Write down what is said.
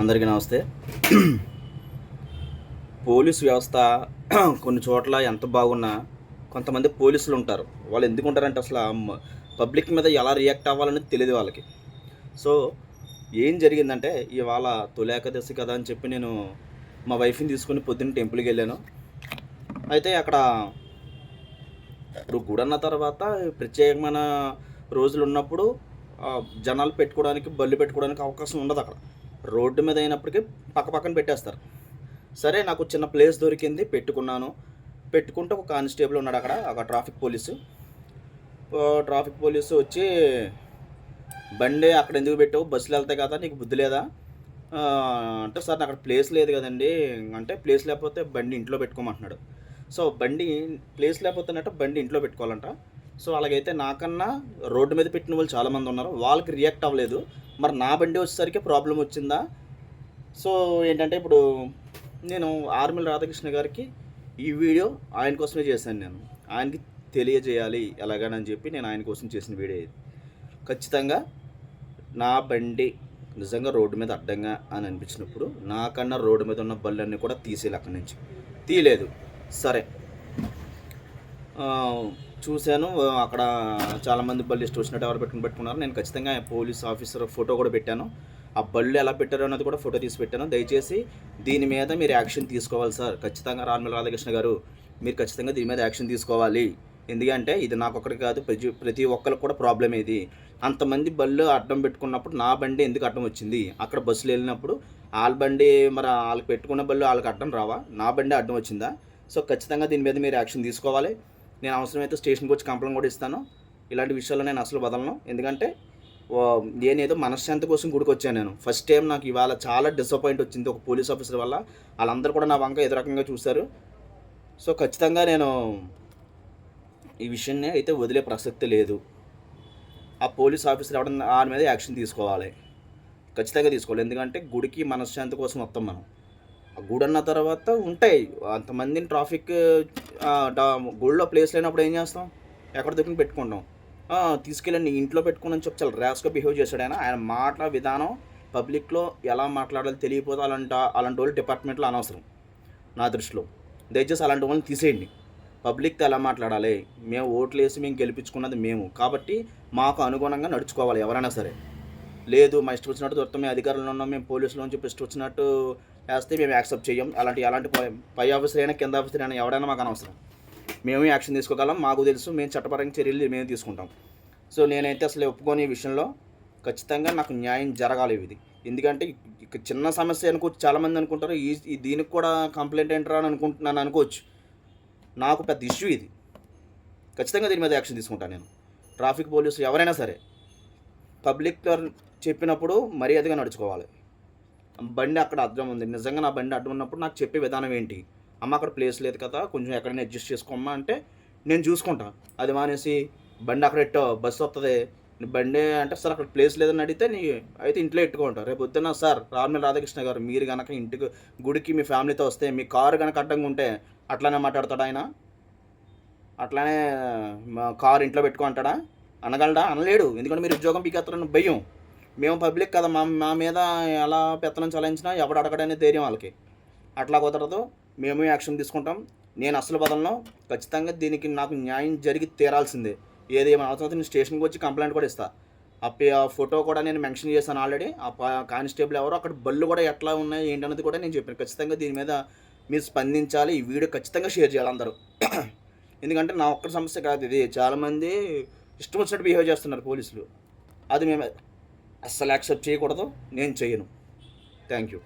అందరికీ నమస్తే. పోలీస్ వ్యవస్థ కొన్ని చోట్ల ఎంత బాగున్నా కొంతమంది పోలీసులు ఉంటారు. వాళ్ళు ఎందుకు ఉంటారంటే అసలు పబ్లిక్ మీద ఎలా రియాక్ట్ అవ్వాలని తెలియదు వాళ్ళకి. సో ఏం జరిగిందంటే ఇవాళ తొలి ఏకాదశి కదా అని చెప్పి నేను మా వైఫ్ని తీసుకుని పొద్దున్న టెంపుల్కి వెళ్ళాను. అయితే అక్కడ ఇప్పుడు గుడి తర్వాత ప్రత్యేకమైన రోజులు ఉన్నప్పుడు జనాలు పెట్టుకోవడానికి బళ్ళు పెట్టుకోవడానికి అవకాశం ఉండదు అక్కడ. రోడ్డు మీద అయినప్పటికీ పక్క పక్కన పెట్టేస్తారు. సరే నాకు చిన్న ప్లేస్ దొరికింది పెట్టుకున్నాను. పెట్టుకుంటే ఒక కానిస్టేబుల్ ఉన్నాడు అక్కడ ఒక ట్రాఫిక్ పోలీసు. ట్రాఫిక్ పోలీసు వచ్చి బండి అక్కడ ఎందుకు పెట్టావు? బస్సులు వెళ్తాయి కదా నీకు బుద్ధి లేదా? అంటే సార్ అక్కడ ప్లేస్ లేదు కదండి. అంటే ప్లేస్ లేకపోతే బండి ఇంట్లో పెట్టుకోమంటున్నాడు. సో బండి ప్లేస్ లేకపోతేనట్టు బండి ఇంట్లో పెట్టుకోవాలంట. సో అలాగైతే నాకన్నా రోడ్డు మీద పెట్టిన వాళ్ళు చాలామంది ఉన్నారు. వాళ్ళకి రియాక్ట్ అవ్వలేదు. మరి నా బండి వచ్చేసరికి ప్రాబ్లం వచ్చిందా? సో ఏంటంటే ఇప్పుడు నేను ఆర్మిల్ రాధాకృష్ణ గారికి ఈ వీడియో ఆయన కోసమే చేశాను నేను. ఆయనకి తెలియజేయాలి ఎలాగని చెప్పి నేను ఆయన కోసం చేసిన వీడియో ఇది. ఖచ్చితంగా నా బండి నిజంగా రోడ్డు మీద అడ్డంగా అని అనిపించినప్పుడు నాకన్నా రోడ్డు మీద ఉన్న బళ్ళన్నీ కూడా తీసేయాలి అక్కడి నుంచి. తీయలేదు. సరే. చూశాను. అక్కడ చాలామంది బళ్ళు ఇష్టం వచ్చినట్టు ఎవరు పెట్టుకుని పెట్టుకున్నారు. నేను ఖచ్చితంగా పోలీస్ ఆఫీసర్ ఫోటో కూడా పెట్టాను. ఆ బళ్ళు ఎలా పెట్టారో అన్నది కూడా ఫోటో తీసి పెట్టాను. దయచేసి దీని మీద మీరు యాక్షన్ తీసుకోవాలి సార్. ఖచ్చితంగా రాన్మల రాధాకృష్ణ గారు మీరు ఖచ్చితంగా దీని మీద యాక్షన్ తీసుకోవాలి. ఎందుకంటే ఇది నాకు ఒక్కడికి కాదు ప్రతి ప్రతి ఒక్కరికి కూడా ప్రాబ్లం ఇది. అంతమంది బళ్ళు అడ్డం పెట్టుకున్నప్పుడు నా బండి ఎందుకు అడ్డం వచ్చింది? అక్కడ బస్సులు వెళ్ళినప్పుడు వాళ్ళ బండి మరి వాళ్ళకి పెట్టుకున్న బళ్ళు వాళ్ళకి అడ్డం రావా? నా బండి అడ్డం వచ్చిందా? సో ఖచ్చితంగా దీని మీద మీరు యాక్షన్ తీసుకోవాలి. నేను అవసరమైతే స్టేషన్కి వచ్చి కంప్లైంట్ కూడా ఇస్తాను. ఇలాంటి విషయాల్లో నేను అసలు వదలను. ఎందుకంటే నేనేదో మనశ్శాంతి కోసం గుడికి వచ్చాను నేను. ఫస్ట్ టైం నాకు ఇవాళ చాలా డిసప్పాయింట్ వచ్చింది ఒక పోలీస్ ఆఫీసర్ వల్ల. వాళ్ళందరూ కూడా నా వంక ఏదో రకంగా చూశారు. సో ఖచ్చితంగా నేను ఈ విషయాన్ని అయితే వదిలే ప్రసక్తి లేదు. ఆ పోలీస్ ఆఫీసర్ ఎవడ దాని మీద యాక్షన్ తీసుకోవాలి. ఖచ్చితంగా తీసుకోవాలి. ఎందుకంటే గుడికి మనశ్శాంతి కోసం వస్తాం మనం. ఆ గుడి అన్న తర్వాత ఉంటాయి. అంతమందిని ట్రాఫిక్ గుడిలో ప్లేస్ లేనప్పుడు ఏం చేస్తాం? ఎక్కడ దొరికిన పెట్టుకుంటాం. తీసుకెళ్ళండి ఇంట్లో పెట్టుకుని చెప్పి చాలా ర్యాష్గా బిహేవ్ చేశాడు ఆయన. ఆయన మాటల విధానం పబ్లిక్లో ఎలా మాట్లాడాలో తెలియపోతే అలాంటి అలాంటి వాళ్ళు డిపార్ట్మెంట్లో అనవసరం. నా దృష్టిలో. దయచేసి అలాంటి వాళ్ళని తీసేయండి. పబ్లిక్తో ఎలా మాట్లాడాలి? మేము ఓట్లు వేసి మేము గెలిపించుకున్నది మేము. కాబట్టి మాకు అనుగుణంగా నడుచుకోవాలి ఎవరైనా సరే. లేదు మా ఇష్టం వచ్చినట్టు దొరుకుతాం మేము అధికారంలో ఉన్నాం మేము పోలీసులు నుంచి చెప్పి ఇష్టం వచ్చినట్టు వేస్తే మేము యాక్సెప్ట్ చేయం. అలాంటి అలాంటి పై- పై ఆఫీసర్ అయినా కింద ఆఫీసర్ అయినా ఎవరైనా మాకు అనవసరం. మేము యాక్షన్ తీసుకోగలం మాకు తెలుసు మేము చట్టపరంగా చర్యలు మేము తీసుకుంటాం. సో నేనైతే అసలు ఒప్పుకోని ఈ విషయంలో ఖచ్చితంగా నాకు న్యాయం జరగాలి ఇది. ఎందుకంటే చిన్న సమస్య అనుకోవచ్చు చాలామంది అనుకుంటారు ఈ దీనికి కూడా కంప్లైంట్ ఏంటరా అని అనుకుంటున్నాను అనుకోవచ్చు. నాకు పెద్ద ఇష్యూ ఇది. ఖచ్చితంగా దీని మీద యాక్షన్ తీసుకుంటాను నేను. ట్రాఫిక్ పోలీసులు ఎవరైనా సరే పబ్లిక్ చెప్పినప్పుడు మర్యాదగా నడుచుకోవాలి. బండి అక్కడ అర్థం ఉంది. నిజంగా నా బండి అడ్డం ఉన్నప్పుడు నాకు చెప్పే విధానం ఏంటి? అమ్మ అక్కడ ప్లేస్ లేదు కదా కొంచెం ఎక్కడైనా అడ్జస్ట్ చేసుకోమ్మా అంటే నేను చూసుకుంటా. అది మానేసి బండి అక్కడ ఎట్టో బస్సు వస్తుంది బండి అంటే సార్ అక్కడ ప్లేస్ లేదని అడిగితే నీ అయితే ఇంట్లో ఎట్టుకుంటా. రేపు వద్దున సార్ రామల రాధాకృష్ణ గారు మీరు కనుక ఇంటికి గుడికి మీ ఫ్యామిలీతో వస్తే మీ కారు కనుక అడ్డంగా ఉంటే అట్లానే మాట్లాడతాడు ఆయన? అట్లానే మా కారు ఇంట్లో పెట్టుకుంటాడా అనగలడా? అనలేడు. ఎందుకంటే మీరు ఉద్యోగం పీకెత్తారని భయం. మేము పబ్లిక్ కదా మా మా మీద ఎలా పెత్తనం చలాయించినా ఎవడు అడగడనే ధైర్యం వాళ్ళకి. అట్లా కుదరదు. మేము యాక్షన్ తీసుకుంటాం. నేను అసలు బదలను ఖచ్చితంగా దీనికి నాకు న్యాయం జరిగి తీరాల్సిందే. ఏది ఏమైనా నేను స్టేషన్కి వచ్చి కంప్లైంట్ కూడా ఇస్తా. ఆ ఆ ఫోటో కూడా నేను మెన్షన్ చేశాను ఆల్రెడీ. ఆ కానిస్టేబుల్ ఎవరో అక్కడ బళ్ళు కూడా ఎట్లా ఉన్నాయి ఏంటన్నది కూడా నేను చెప్పాను. ఖచ్చితంగా దీని మీద మీరు స్పందించాలి. ఈ వీడియో ఖచ్చితంగా షేర్ చేయాలి అందరూ. ఎందుకంటే నా ఒక్క సమస్య కాదు ఇది. చాలామంది ఇష్టం వచ్చినట్టు బిహేవ్ చేస్తున్నారు పోలీసులు. అది మేము అస్సలు యాక్సెప్ట్ చేయకూడదు. నేను చేయను థ్యాంక్ యూ